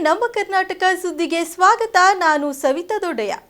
ನಮ್ಮ ಕರ್ನಾಟಕ ಸುದ್ದಿಗೆ ಸ್ವಾಗತ. ನಾನು ಸವಿತಾ ದೊಡ್ಡಯ್ಯ.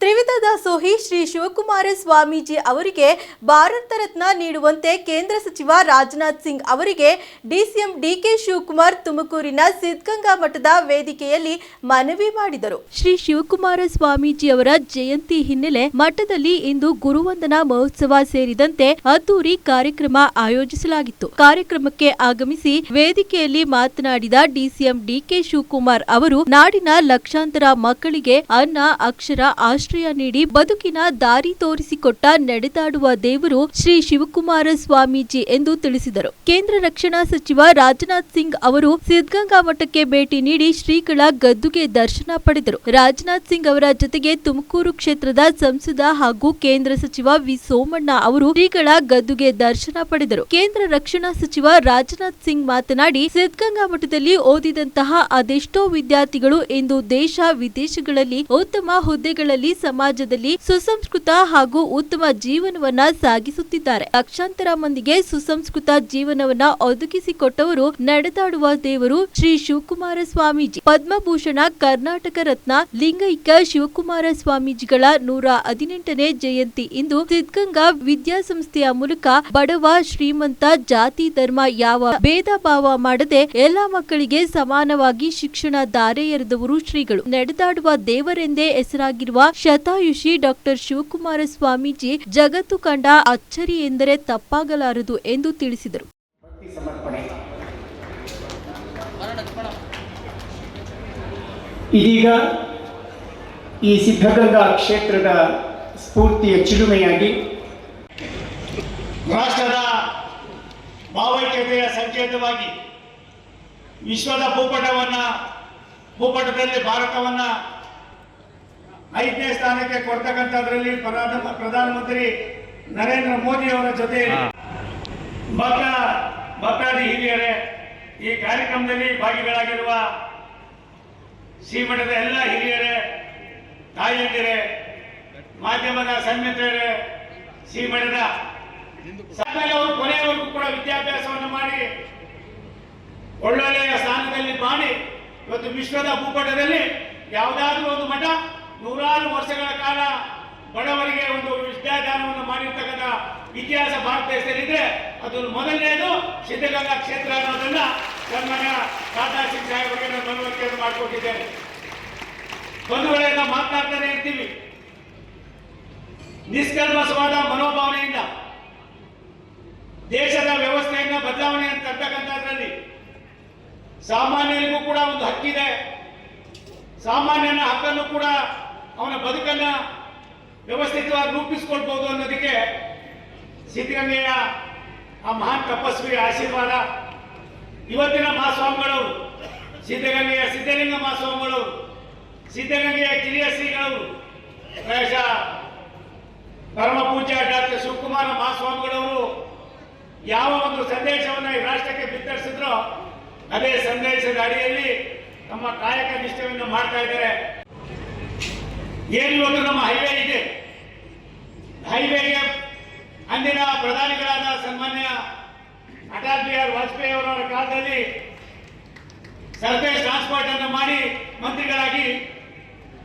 ತ್ರಿವಿಧ ದಾಸೋಹಿ ಶ್ರೀ ಶಿವಕುಮಾರ ಸ್ವಾಮೀಜಿ ಅವರಿಗೆ ಭಾರತ ರತ್ನ ನೀಡುವಂತೆ ಕೇಂದ್ರ ಸಚಿವ ರಾಜನಾಥ್ ಸಿಂಗ್ ಅವರಿಗೆ ಡಿಸಿಎಂ ಡಿಕೆ ಶಿವಕುಮಾರ್ ತುಮಕೂರಿನ ಸಿದ್ಧಗಂಗಾ ಮಠದ ವೇದಿಕೆಯಲ್ಲಿ ಮನವಿ ಮಾಡಿದರು. ಶ್ರೀ ಶಿವಕುಮಾರ ಸ್ವಾಮೀಜಿ ಅವರ ಜಯಂತಿ ಹಿನ್ನೆಲೆ ಮಠದಲ್ಲಿ ಇಂದು ಗುರುವಂದನಾ ಮಹೋತ್ಸವ ಸೇರಿದಂತೆ ಅದ್ದೂರಿ ಕಾರ್ಯಕ್ರಮ ಆಯೋಜಿಸಲಾಗಿತ್ತು. ಕಾರ್ಯಕ್ರಮಕ್ಕೆ ಆಗಮಿಸಿ ವೇದಿಕೆಯಲ್ಲಿ ಮಾತನಾಡಿದ ಡಿಸಿಎಂ ಡಿಕೆ ಶಿವಕುಮಾರ್ ಅವರು, ನಾಡಿನ ಲಕ್ಷಾಂತರ ಮಕ್ಕಳಿಗೆ ಅನ್ನ, ಅಕ್ಷರ ಆಶ್ರಯ ನೀಡಿ ಬದುಕಿನ ದಾರಿ ತೋರಿಸಿಕೊಟ್ಟ ನಡೆದಾಡುವ ದೇವರು ಶ್ರೀ ಶಿವಕುಮಾರ ಸ್ವಾಮೀಜಿ ಎಂದು ತಿಳಿಸಿದರು. ಕೇಂದ್ರ ರಕ್ಷಣಾ ಸಚಿವ ರಾಜನಾಥ್ ಸಿಂಗ್ ಅವರು ಸಿದ್ಧಗಂಗಾ ಮಠಕ್ಕೆ ಭೇಟಿ ನೀಡಿ ಶ್ರೀಗಳ ಗದ್ದುಗೆ ದರ್ಶನ ಪಡೆದರು. ರಾಜನಾಥ್ ಸಿಂಗ್ ಅವರ ಜೊತೆಗೆ ತುಮಕೂರು ಕ್ಷೇತ್ರದ ಸಂಸದ ಹಾಗೂ ಕೇಂದ್ರ ಸಚಿವ ವಿ ಸೋಮಣ್ಣ ಅವರು ಶ್ರೀಗಳ ಗದ್ದುಗೆ ದರ್ಶನ ಪಡೆದರು. ಕೇಂದ್ರ ರಕ್ಷಣಾ ಸಚಿವ ರಾಜನಾಥ್ ಸಿಂಗ್ ಮಾತನಾಡಿ, ಸಿದ್ಧಗಂಗಾ ಮಠದಲ್ಲಿ ಓದಿದಂತಹ ಅದೆಷ್ಟೋ ವಿದ್ಯಾರ್ಥಿಗಳು ಇಂದು ದೇಶ ವಿದೇಶಗಳಲ್ಲಿ ಉತ್ತಮ ಹುದ್ದೆಗಳಲ್ಲಿ ಸಮಾಜದಲ್ಲಿ ಸುಸಂಸ್ಕೃತ ಹಾಗೂ ಉತ್ತಮ ಜೀವನವನ್ನ ಸಾಗಿಸುತ್ತಿದ್ದಾರೆ. ಲಕ್ಷಾಂತರ ಮಂದಿಗೆ ಸುಸಂಸ್ಕೃತ ಜೀವನವನ್ನ ಒದಗಿಸಿಕೊಟ್ಟವರು ನಡೆದಾಡುವ ದೇವರು ಶ್ರೀ ಶಿವಕುಮಾರ ಸ್ವಾಮೀಜಿ. ಪದ್ಮಭೂಷಣ ಕರ್ನಾಟಕ ರತ್ನ ಲಿಂಗೈಕ್ಯ ಶಿವಕುಮಾರ ಸ್ವಾಮೀಜಿಗಳ ನೂರ ಹದಿನೆಂಟನೇ ಜಯಂತಿ ಇಂದು ಸಿದ್ಧಗಂಗಾ ವಿದ್ಯಾಸಂಸ್ಥೆಯ ಮೂಲಕ ಬಡವ, ಶ್ರೀಮಂತ ಜಾತಿ, ಧರ್ಮ ಯಾವ ಭೇದ ಭಾವ ಮಾಡದೆ ಎಲ್ಲಾ ಮಕ್ಕಳಿಗೆ ಸಮಾನವಾಗಿ ಶಿಕ್ಷಣ ದಾರೆ ಎರೆದವರು ಶ್ರೀಗಳು. ನಡೆದಾಡುವ ದೇವರೆಂದೇ ಹೆಸರಾಗಿರುವ ಶತಾಯುಷಿ ಡಾಕ್ಟರ್ ಶಿವಕುಮಾರ ಸ್ವಾಮೀಜಿ ಜಗತ್ತು ಕಂಡ ಅಚ್ಚರಿ ಎಂದರೆ ತಪ್ಪಾಗಲಾರದು ಎಂದು ತಿಳಿಸಿದರು. ಇದೀಗ ಈ ಸಿದ್ಧಗಂಗಾ ಕ್ಷೇತ್ರದ ಸ್ಫೂರ್ತಿಯ ಚಿಲುಮೆಯಾಗಿ ರಾಷ್ಟ್ರದ ಭಾವೈಕ್ಯತೆಯ ಸಂಕೇತವಾಗಿ ವಿಶ್ವದ ಭೂಪಟವನ್ನ ಭೂಪಟದಲ್ಲಿ ಭಾರತವನ್ನ ಐದನೇ ಸ್ಥಾನಕ್ಕೆ ಕೊಡ್ತಕ್ಕಂಥದ್ರಲ್ಲಿ ಪ್ರಧಾನ ಪ್ರಧಾನಮಂತ್ರಿ ನರೇಂದ್ರ ಮೋದಿ ಅವರ ಜೊತೆ ಭಕ್ತ ಭಕ್ತಾದಿ ಹಿರಿಯರೇ ಈ ಕಾರ್ಯಕ್ರಮದಲ್ಲಿ ಭಾಗಿಗಳಾಗಿರುವ ಶ್ರೀಮಠದ ಎಲ್ಲ ಹಿರಿಯರೇ ತಾಯಂದಿರೇ ಮಾಧ್ಯಮದ ಸನ್ಮಿತ್ರರೇ ಶ್ರೀಮಠದ ಅವರು ಕೊನೆಯವರೆಗೂ ಕೂಡ ವಿದ್ಯಾಭ್ಯಾಸವನ್ನು ಮಾಡಿ ಒಳ್ಳೊಳ್ಳೆಯ ಸ್ಥಾನದಲ್ಲಿ ಮಾಡಿ ಇವತ್ತು ವಿಶ್ವದ ಭೂಪಟದಲ್ಲಿ ಯಾವುದಾದ್ರೂ ಒಂದು ಮಠ ನೂರಾರು ವರ್ಷಗಳ ಕಾಲ ಬಡವರಿಗೆ ಒಂದು ವಿದ್ಯಾದಾನವನ್ನು ಮಾಡಿರ್ತಕ್ಕಂಥ ಇತಿಹಾಸ ಭಾರತ ಹೆಸರಿದ್ರೆ ಅದು ಮೊದಲನೇದು ಸಿದ್ಧಗಂಗಾ ಕ್ಷೇತ್ರ ಅನ್ನೋದನ್ನ ಸನ್ಮಾನ್ಯ ಟಾಟಾ ಸಿಂಗ್ ಸಾಹೇಬರಿಗೆ ನಾನು ಮನವರಿಕೆಯನ್ನು ಮಾಡಿಕೊಟ್ಟಿದ್ದೇನೆ. ಬಂಧುಗಳೆಲ್ಲ ಮಾತನಾಡ್ತಾನೆ ಇರ್ತೀವಿ. ನಿಷ್ಕಲ್ಮಸವಾದ ಮನೋಭಾವನೆಯಿಂದ ದೇಶದ ವ್ಯವಸ್ಥೆಯನ್ನ ಬದಲಾವಣೆ ತರ್ತಕ್ಕಂಥದ್ರಲ್ಲಿ ಸಾಮಾನ್ಯರಿಗೂ ಕೂಡ ಒಂದು ಹಕ್ಕಿದೆ. ಸಾಮಾನ್ಯನ ಹಕ್ಕನ್ನು ಕೂಡ ಅವನ ಬದುಕನ್ನ ವ್ಯವಸ್ಥಿತವಾಗಿ ರೂಪಿಸ್ಕೊಳ್ಬಹುದು ಅನ್ನೋದಕ್ಕೆ ಸಿದ್ಧಗಂಗೆಯ ಆ ಮಹಾನ್ ತಪಸ್ವಿ ಆಶೀರ್ವಾದ. ಇವತ್ತಿನ ಮಹಾಸ್ವಾಮಿಗಳವರು ಸಿದ್ಧಗಂಗೆಯ ಸಿದ್ಧಲಿಂಗ ಮಹಾಸ್ವಾಮಿಗಳವರು ಸಿದ್ಧಗಂಗೆಯ ಕಿರಿಯ ಶ್ರೀಗಳವರು ಪ್ರಾಯಶಃ ಪರಮ ಪೂಜ್ಯ ಡಾಕ್ಟರ್ ಶಿವಕುಮಾರ ಮಹಾಸ್ವಾಮಿಗಳವರು ಯಾವ ಒಂದು ಸಂದೇಶವನ್ನು ಈ ರಾಷ್ಟ್ರಕ್ಕೆ ಬಿತ್ತರಿಸಿದ್ರೋ, ಅದೇ ಸಂದೇಶದ ಅಡಿಯಲ್ಲಿ ತಮ್ಮ ಕಾಯಕ ನಿಷ್ಠೆಯನ್ನು ಮಾಡ್ತಾ ಇದ್ದಾರೆ. ಏನು ಇವತ್ತು ನಮ್ಮ ಹೈವೇ ಇದೆ? ಹೈವೇಗೆ ಅಂದಿನ ಪ್ರಧಾನಿಗಳಾದ ಸನ್ಮಾನ್ಯ ಅಟಲ್ ಬಿಹಾರಿ ವಾಜಪೇಯಿ ಅವರವರ ಕಾಲದಲ್ಲಿ ಸರ್ಫೇಸ್ ಟ್ರಾನ್ಸ್ಪೋರ್ಟ್ ಅನ್ನು ಮಾಡಿ ಮಂತ್ರಿಗಳಾಗಿ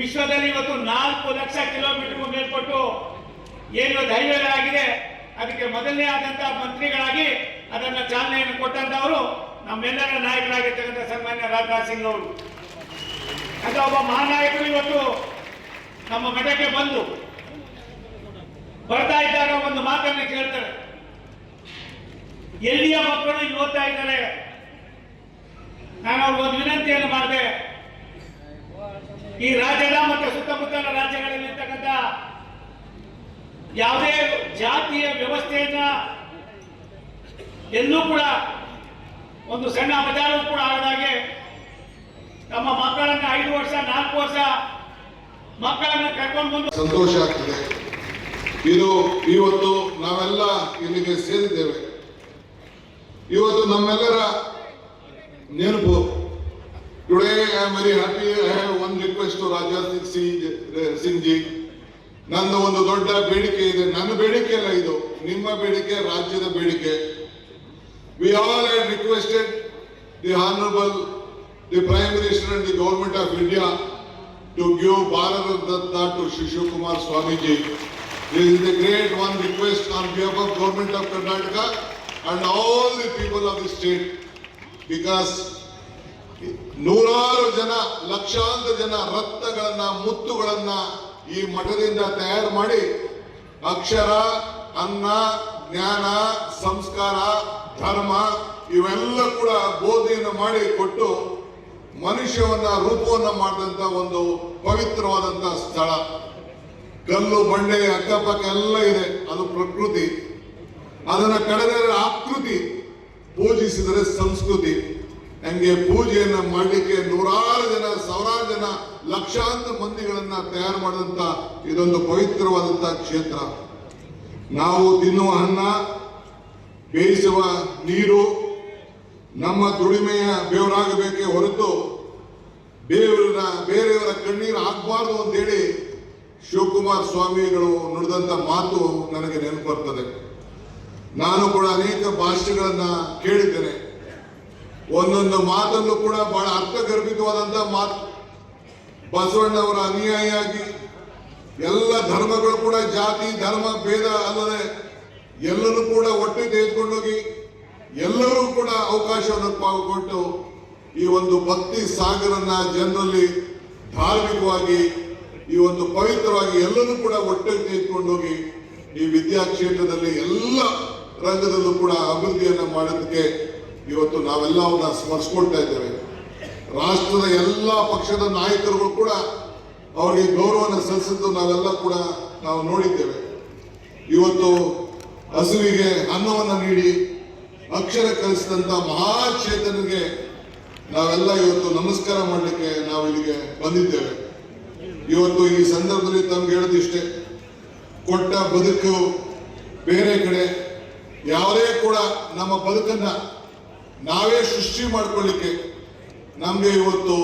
ವಿಶ್ವದಲ್ಲಿ ಇವತ್ತು ನಾಲ್ಕು ಲಕ್ಷ ಕಿಲೋಮೀಟರ್ ಮೇಲ್ಪಟ್ಟು ಏನು ಹೈವೇಗಳಾಗಿದೆ, ಅದಕ್ಕೆ ಮೊದಲನೇ ಆದಂತಹ ಮಂತ್ರಿಗಳಾಗಿ ಅದನ್ನ ಚಾಲನೆಯನ್ನು ಕೊಟ್ಟಂತವರು ನಮ್ಮೆಲ್ಲರ ನಾಯಕರಾಗಿರ್ತಕ್ಕಂಥ ಸನ್ಮಾನ್ಯ ರಾಜನಾಥ್ ಸಿಂಗ್ ಅವರು. ಅಂತ ಒಬ್ಬ ಮಹಾನಾಯಕರು ಇವತ್ತು ನಮ್ಮ ಮಠಕ್ಕೆ ಬಂದು ಬರ್ತಾ ಇದ್ದಾಗ ಒಂದು ಮಾತನ್ನು ಕೇಳ್ತಾರೆ. ಎಲ್ಲಿಯ ಮಕ್ಕಳು ಇಲ್ಲಿ ಓದ್ತಾ ಇದ್ದಾರೆ? ನಾನು ಅವ್ರಿಗೆ ಒಂದು ವಿನಂತಿಯನ್ನು ಮಾಡಿದೆ. ಈ ರಾಜ್ಯದ ಮತ್ತು ಸುತ್ತಮುತ್ತಲ ರಾಜ್ಯಗಳಲ್ಲಿ ಇರ್ತಕ್ಕಂಥ ಯಾವುದೇ ಜಾತಿಯ ವ್ಯವಸ್ಥೆಯನ್ನ ಎಲ್ಲೂ ಕೂಡ ಒಂದು ಸಣ್ಣ ಅಪಚಾರವೂ ಕೂಡ ಆಗದಾಗೆ ತಮ್ಮ ಮಕ್ಕಳನ್ನ ಐದು ವರ್ಷ, ನಾಲ್ಕು ವರ್ಷ ಸಂತೋಷ ಆಗ್ತದೆ. ಇದು ಇವತ್ತು ನಾವೆಲ್ಲ ಇಲ್ಲಿಗೆ ಸೇರಿದ್ದೇವೆ. ಇವತ್ತು ನಮ್ಮೆಲ್ಲರ ನೆನಪು. Today I am very happy I have one request to Raja Singh ji ನಂದು ಒಂದು ದೊಡ್ಡ ಬೇಡಿಕೆ ಇದೆ. ನನ್ನ ಬೇಡಿಕೆ ಅಲ್ಲ ಇದು. ನಿಮ್ಮ ಬೇಡಿಕೆ, ರಾಜ್ಯದ ಬೇಡಿಕೆ. We all had requested the honourable the prime minister and the government of India to give Bharat Ratna to Shishu Kumar Swamiji. This is a great one request on behalf of Government of Karnataka and all the people of the state because ನೂರಾರು ಜನ ಲಕ್ಷಾಂತರ ಜನ ರತ್ನಗಳನ್ನ ಮುತ್ತುಗಳನ್ನ ಈ ಮಠದಿಂದ ತಯಾರು ಮಾಡಿ ಅಕ್ಷರ ಅನ್ನ ಜ್ಞಾನ ಸಂಸ್ಕಾರ ಧರ್ಮ ಇವೆಲ್ಲ ಕೂಡ ಬೋಧನೆಯನ್ನು ಮಾಡಿ ಕೊಟ್ಟು ಮನುಷ್ಯವನ್ನ ರೂಪವನ್ನ ಮಾಡಿದಂತ ಒಂದು ಪವಿತ್ರವಾದಂತ ಸ್ಥಳ. ಕಲ್ಲು, ಬಂಡೆ, ಅಕ್ಕಪಕ್ಕ ಎಲ್ಲ ಇದೆ. ಅದು ಪ್ರಕೃತಿ. ಅದನ್ನ ಕಡೆದರೆ ಆಕೃತಿ ಪೂಜಿಸಿದರೆ ಸಂಸ್ಕೃತಿ. ಹಂಗೆ ಪೂಜೆಯನ್ನ ಮಾಡಲಿಕ್ಕೆ ನೂರಾರು ಜನ, ಸಾವಿರಾರು ಜನ, ಲಕ್ಷಾಂತರ ಮಂದಿಗಳನ್ನ ತಯಾರು ಮಾಡಿದಂತ ಇದೊಂದು ಪವಿತ್ರವಾದಂತ ಕ್ಷೇತ್ರ. ನಾವು ತಿನ್ನುವ ಅನ್ನ, ಬೇಯಿಸುವ ನೀರು ನಮ್ಮ ದುಡಿಮೆಯ ಬೇವರಾಗಬೇಕೇ ಹೊರತು ಬೇರೆಯವರ ಬೇರೆಯವರ ಕಣ್ಣೀರು ಆಗಬಾರ್ದು ಅಂತೇಳಿ ಶಿವಕುಮಾರ್ ಸ್ವಾಮಿಗಳು ನುಡಿದಂತ ಮಾತು ನನಗೆ ನೆನಪು ಬರ್ತದೆ. ನಾನು ಕೂಡ ಅನೇಕ ಭಾಷೆಗಳನ್ನ ಕೇಳಿದ್ದೇನೆ. ಒಂದೊಂದು ಮಾತನ್ನು ಕೂಡ ಬಹಳ ಅರ್ಥಗರ್ಭಿತವಾದಂತ ಮಾತು. ಬಸವಣ್ಣವರ ಅನುಯಾಯಿಯಾಗಿ ಎಲ್ಲ ಧರ್ಮಗಳು ಕೂಡ ಜಾತಿ, ಧರ್ಮ, ಭೇದ ಅಲ್ಲದೆ ಎಲ್ಲರೂ ಕೂಡ ಒಟ್ಟಿಗೆ ತೆಗೆದುಕೊಂಡೋಗಿ ಎಲ್ಲರೂ ಕೂಡ ಅವಕಾಶವನ್ನು ಪಾಲ್ಗೊಂಡು ಈ ಒಂದು ಭಕ್ತಿ ಸಾಗರನ್ನ ಜನರಲ್ಲಿ ಧಾರ್ಮಿಕವಾಗಿ, ಈ ಒಂದು ಪವಿತ್ರವಾಗಿ ಎಲ್ಲರೂ ಕೂಡ ಒಟ್ಟಿಗೆ ತೆಗೆದುಕೊಂಡೋಗಿ ಈ ವಿದ್ಯಾ ಕ್ಷೇತ್ರದಲ್ಲಿ ಎಲ್ಲ ರಂಗದಲ್ಲೂ ಕೂಡ ಅಭಿವೃದ್ಧಿಯನ್ನ ಮಾಡೋದಕ್ಕೆ ಇವತ್ತು ನಾವೆಲ್ಲ ಅವನ್ನ ಸ್ಮರಿಸ್ಕೊಳ್ತಾ ಇದ್ದೇವೆ. ರಾಷ್ಟ್ರದ ಎಲ್ಲ ಪಕ್ಷದ ನಾಯಕರುಗಳು ಕೂಡ ಅವರಿಗೆ ಗೌರವವನ್ನು ಸಲ್ಲಿಸಿದ್ದು ನಾವೆಲ್ಲ ಕೂಡ ನಾವು ನೋಡಿದ್ದೇವೆ. ಇವತ್ತು ಹಸುವಿಗೆ ಅನ್ನವನ್ನು ನೀಡಿ ಅಕ್ಷರ ಕಲಿಸಿದಂತ ಮಹಾಚೇತನಿಗೆ ನಾವೆಲ್ಲ ಇವತ್ತು ನಮಸ್ಕಾರ ಮಾಡಲಿಕ್ಕೆ ನಾವು ಇಲ್ಲಿಗೆ ಬಂದಿದ್ದೇವೆ. ಇವತ್ತು ಈ ಸಂದರ್ಭದಲ್ಲಿ ತಮ್ಗೆ ಹೇಳದಿಷ್ಟೇ ಕೊಟ್ಟ ಬದುಕು ಬೇರೆ ಕಡೆ, ಯಾರೇ ಕೂಡ ನಮ್ಮ ಬದುಕನ್ನ ನಾವೇ ಸೃಷ್ಟಿ ಮಾಡ್ಕೊಳ್ಳಿಕ್ಕೆ ನಮ್ಗೆ ಇವತ್ತು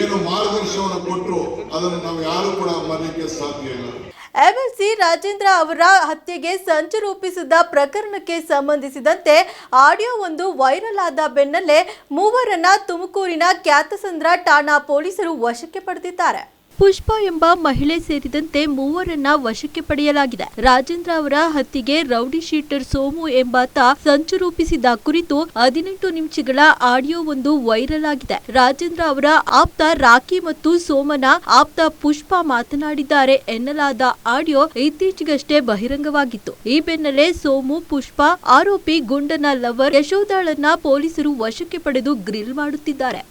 ಏನು ಮಾರ್ಗದರ್ಶನವನ್ನು ಕೊಟ್ಟರು ಅದನ್ನು ನಾವು ಯಾರು ಕೂಡ ಮರಲಿಕ್ಕೆ ಸಾಧ್ಯ ಇಲ್ಲ. ಎಂಎಲ್ಸಿ ರಾಜೇಂದ್ರ ಅವರ ಹತ್ಯೆಗೆ ಸಂಚು ರೂಪಿಸಿದ ಪ್ರಕರಣಕ್ಕೆ ಸಂಬಂಧಿಸಿದಂತೆ ಆಡಿಯೋ ಒಂದು ವೈರಲ್ ಆದ ಬೆನ್ನಲ್ಲೇ ಮೂವರನ್ನ ತುಮಕೂರಿನ ಖ್ಯಾತಸಂದ್ರ ಠಾಣಾ ಪೊಲೀಸರು ವಶಕ್ಕೆ ಪಡೆದಿದ್ದಾರೆ. ಪುಷ್ಪ ಎಂಬ ಮಹಿಳೆ ಸೇರಿದಂತೆ ಮೂವರನ್ನ ವಶಕ್ಕೆ ಪಡೆಯಲಾಗಿದೆ. ರಾಜೇಂದ್ರ ಅವರ ಹತ್ಯೆಗೆ ರೌಡಿ ಶೀಟರ್ ಸೋಮು ಎಂಬಾತ ಸಂಚು ರೂಪಿಸಿದ ಕುರಿತು ಹದಿನೆಂಟು ನಿಮಿಷಗಳ ಆಡಿಯೋ ಒಂದು ವೈರಲ್ ಆಗಿದೆ. ರಾಜೇಂದ್ರ ಅವರ ಆಪ್ತ ರಾಖಿ ಮತ್ತು ಸೋಮನ ಆಪ್ತ ಪುಷ್ಪ ಮಾತನಾಡಿದ್ದಾರೆ ಎನ್ನಲಾದ ಆಡಿಯೋ ಇತ್ತೀಚೆಗಷ್ಟೇ ಬಹಿರಂಗವಾಗಿತ್ತು. ಈ ಬೆನ್ನಲ್ಲೇ ಸೋಮು, ಪುಷ್ಪ ಆರೋಪಿ ಗುಂಡನ ಲವರ್ ಯಶೋದಾಳನ್ನ ಪೊಲೀಸರು ವಶಕ್ಕೆ ಪಡೆದು ಗ್ರಿಲ್ ಮಾಡುತ್ತಿದ್ದಾರೆ.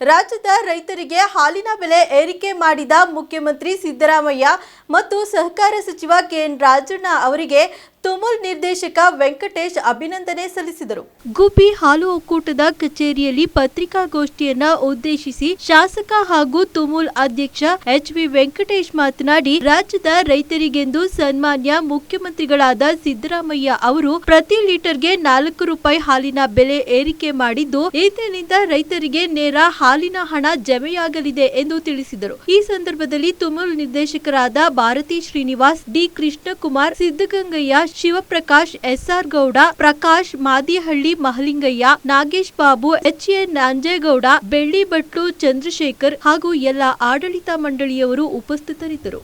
ರಾಜ್ಯದ ರೈತರಿಗೆ ಹಾಲಿನ ಬೆಲೆ ಏರಿಕೆ ಮಾಡಿದ ಮುಖ್ಯಮಂತ್ರಿ ಸಿದ್ದರಾಮಯ್ಯ ಮತ್ತು ಸಹಕಾರ ಸಚಿವ ಕೆಎನ್ ರಾಜಣ್ಣ ಅವರಿಗೆ ತುಮುಲ್ ನಿರ್ದೇಶಕ ವೆಂಕಟೇಶ್ ಅಭಿನಂದನೆ ಸಲ್ಲಿಸಿದರು. ಗುಬ್ಬಿ ಹಾಲು ಒಕ್ಕೂಟದ ಕಚೇರಿಯಲ್ಲಿ ಪತ್ರಿಕಾಗೋಷ್ಠಿಯನ್ನ ಉದ್ದೇಶಿಸಿ ಶಾಸಕ ಹಾಗೂ ತುಮುಲ್ ಅಧ್ಯಕ್ಷ ಎಚ್ ವಿ ವೆಂಕಟೇಶ್ ಮಾತನಾಡಿ, ರಾಜ್ಯದ ರೈತರಿಗೆಂದು ಸನ್ಮಾನ್ಯ ಮುಖ್ಯಮಂತ್ರಿಗಳಾದ ಸಿದ್ದರಾಮಯ್ಯ ಅವರು ಪ್ರತಿ ಲೀಟರ್ಗೆ ನಾಲ್ಕು ರೂಪಾಯಿ ಹಾಲಿನ ಬೆಲೆ ಏರಿಕೆ ಮಾಡಿದ್ದು ಇದರಿಂದ ರೈತರಿಗೆ ನೇರ ಹಾಲಿನ ಹಣ ಜಮೆಯಾಗಲಿದೆ ಎಂದು ತಿಳಿಸಿದರು. ಈ ಸಂದರ್ಭದಲ್ಲಿ ತುಮುಲ್ ನಿರ್ದೇಶಕರಾದ Bharathi Srinivas, D Krishnakumar Siddagangaiah Shivaprakash, SR Gowda, Prakash, Madihalli, Mahalingaiah, Nagesh Babu H N Nanjegowda Bellibatlu Chandrashekhar ಹಾಗೂ ಎಲ್ಲ ಆಡಳಿತ ಮಂಡಳಿಯವರು ಉಪಸ್ಥಿತರಿದ್ದರು.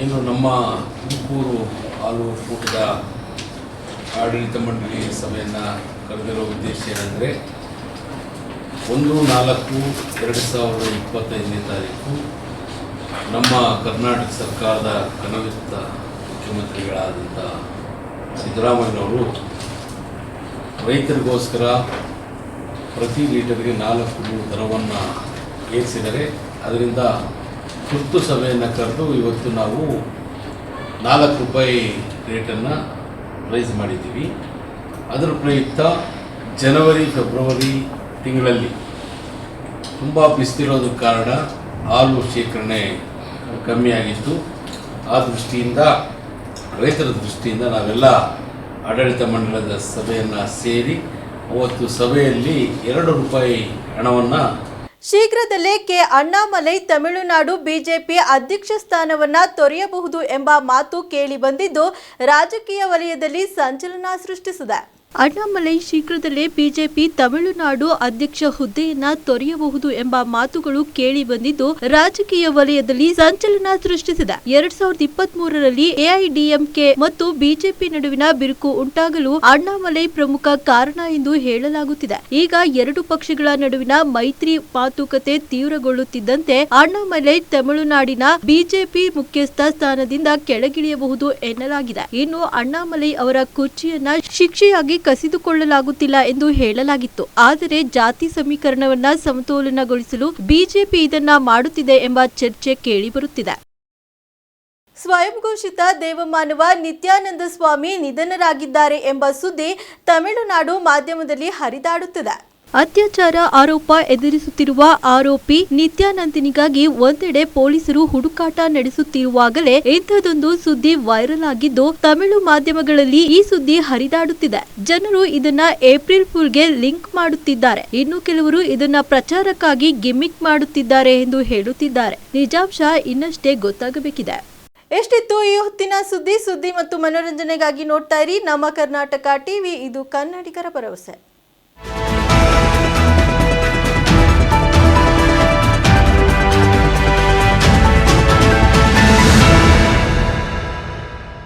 ಏನು ನಮ್ಮ ತುಮಕೂರು ಹಾಲು ಆಡಳಿತ ಮಂಡಳಿ ಸಭೆಯನ್ನು ಕರೆದಿರೋ ಉದ್ದೇಶ ಏನಂದರೆ, ಒಂದು, ನಾಲ್ಕು, ಎರಡು ಸಾವಿರದ ಇಪ್ಪತ್ತೈದನೇ ತಾರೀಕು ನಮ್ಮ ಕರ್ನಾಟಕ ಸರ್ಕಾರದ ಕನವಿತ್ತ ಮುಖ್ಯಮಂತ್ರಿಗಳಾದಂಥ ಸಿದ್ದರಾಮಯ್ಯನವರು ರೈತರಿಗೋಸ್ಕರ ಪ್ರತಿ ಲೀಟರ್ಗೆ ನಾಲ್ಕು ದರವನ್ನು ಏರಿಸಿದರೆ ಅದರಿಂದ ತುರ್ತು ಸಭೆಯನ್ನು ಕರೆದು ಇವತ್ತು ನಾವು ನಾಲ್ಕು ರೂಪಾಯಿ ರೇಟನ್ನು ರೈಸ್ ಮಾಡಿದ್ದೀವಿ. ಅದರ ಪ್ರಯುಕ್ತ ಜನವರಿ, ಫೆಬ್ರವರಿ ತಿಂಗಳಲ್ಲಿ ತುಂಬ ಬಿಸ್ತಿರೋದಕ್ಕೆ ಕಾರಣ ಹಾಲು ಶೇಖರಣೆ ಕಮ್ಮಿಯಾಗಿತ್ತು. ಆ ದೃಷ್ಟಿಯಿಂದ ರೈತರ ದೃಷ್ಟಿಯಿಂದ ನಾವೆಲ್ಲ ಆಡಳಿತ ಮಂಡಳದ ಸಭೆಯನ್ನು ಸೇರಿ ಅವತ್ತು ಸಭೆಯಲ್ಲಿ ಎರಡು ರೂಪಾಯಿ ಹಣವನ್ನು ಶೀಘ್ರದಲ್ಲೇ ಕೆ ಅಣ್ಣಾಮಲೈ ತಮಿಳುನಾಡು ಬಿಜೆಪಿ ಅಧ್ಯಕ್ಷ ಸ್ಥಾನವನ್ನ ತೊರೆಯಬಹುದು ಎಂಬ ಮಾತು ಕೇಳಿ ಬಂದಿದ್ದು ರಾಜಕೀಯ ವಲಯದಲ್ಲಿ ಸಂಚಲನ ಸೃಷ್ಟಿಸಿದೆ. ಅಣ್ಣಾಮಲೈ ಶೀಘ್ರದಲ್ಲೇ ಬಿಜೆಪಿ ತಮಿಳುನಾಡು ಅಧ್ಯಕ್ಷ ಹುದ್ದೆಯನ್ನ ತೊರೆಯಬಹುದು ಎಂಬ ಮಾತುಗಳು ಕೇಳಿ ಬಂದಿದ್ದು ರಾಜಕೀಯ ವಲಯದಲ್ಲಿ ಸಂಚಲನ ಸೃಷ್ಟಿಸಿದೆ. ಎರಡ್ ಸಾವಿರದ ಇಪ್ಪತ್ತ್ ಮೂರರಲ್ಲಿ ಎಐಡಿಎಂಕೆ ಮತ್ತು ಬಿಜೆಪಿ ನಡುವಿನ ಬಿರುಕು ಉಂಟಾಗಲು ಅಣ್ಣಾಮಲೈ ಪ್ರಮುಖ ಕಾರಣ ಎಂದು ಹೇಳಲಾಗುತ್ತಿದೆ. ಈಗ ಎರಡು ಪಕ್ಷಗಳ ನಡುವಿನ ಮೈತ್ರಿ ಮಾತುಕತೆ ತೀವ್ರಗೊಳ್ಳುತ್ತಿದ್ದಂತೆ ಅಣ್ಣಾಮಲೈ ತಮಿಳುನಾಡಿನ ಬಿಜೆಪಿ ಮುಖ್ಯಸ್ಥ ಸ್ಥಾನದಿಂದ ಕೆಳಗಿಳಿಯಬಹುದು ಎನ್ನಲಾಗಿದೆ. ಇನ್ನು ಅಣ್ಣಾಮಲೈ ಅವರ ಕುರ್ಚಿಯನ್ನ ಶಿಕ್ಷೆಯಾಗಿ ಕಸಿದುಕೊಳ್ಳಲಾಗುತ್ತಿಲ್ಲ ಎಂದು ಹೇಳಲಾಗಿತ್ತು. ಆದರೆ ಜಾತಿ ಸಮೀಕರಣವನ್ನ ಸಮತೋಲನಗೊಳಿಸಲು ಬಿಜೆಪಿ ಇದನ್ನ ಮಾಡುತ್ತಿದೆ ಎಂಬ ಚರ್ಚೆ ಕೇಳಿಬರುತ್ತಿದೆ. ಸ್ವಯಂ ಘೋಷಿತ ದೇವಮಾನವ ನಿತ್ಯಾನಂದ ಸ್ವಾಮಿ ನಿಧನರಾಗಿದ್ದಾರೆ ಎಂಬ ಸುದ್ದಿ ತಮಿಳುನಾಡು ಮಾಧ್ಯಮದಲ್ಲಿ ಹರಿದಾಡುತ್ತಿದೆ. ಅತ್ಯಾಚಾರ ಆರೋಪ ಎದುರಿಸುತ್ತಿರುವ ಆರೋಪಿ ನಿತ್ಯಾನಂದಿನಿಗಾಗಿ ಒಂದೆಡೆ ಪೊಲೀಸರು ಹುಡುಕಾಟ ನಡೆಸುತ್ತಿರುವಾಗಲೇ ಇಂಥದೊಂದು ಸುದ್ದಿ ವೈರಲ್ ಆಗಿದ್ದು, ತಮಿಳು ಮಾಧ್ಯಮಗಳಲ್ಲಿ ಈ ಸುದ್ದಿ ಹರಿದಾಡುತ್ತಿದೆ. ಜನರು ಇದನ್ನ ಏಪ್ರಿಲ್ ಫುಲ್ಗೆ ಲಿಂಕ್ ಮಾಡುತ್ತಿದ್ದಾರೆ. ಇನ್ನು ಕೆಲವರು ಇದನ್ನ ಪ್ರಚಾರಕ್ಕಾಗಿ ಗಿಮ್ಮಿಕ್ ಮಾಡುತ್ತಿದ್ದಾರೆ ಎಂದು ಹೇಳುತ್ತಿದ್ದಾರೆ. ನಿಜಾಂಶ ಇನ್ನಷ್ಟೇ ಗೊತ್ತಾಗಬೇಕಿದೆ. ಎಷ್ಟಿತ್ತು ಈ ಹೊತ್ತಿನ ಸುದ್ದಿ? ಸುದ್ದಿ ಮತ್ತು ಮನೋರಂಜನೆಗಾಗಿ ನೋಡ್ತಾ ಇರಿ. ನಮ್ಮ ಕರ್ನಾಟಕ ಟಿವಿ, ಇದು ಕನ್ನಡಿಗರ ಭರವಸೆ.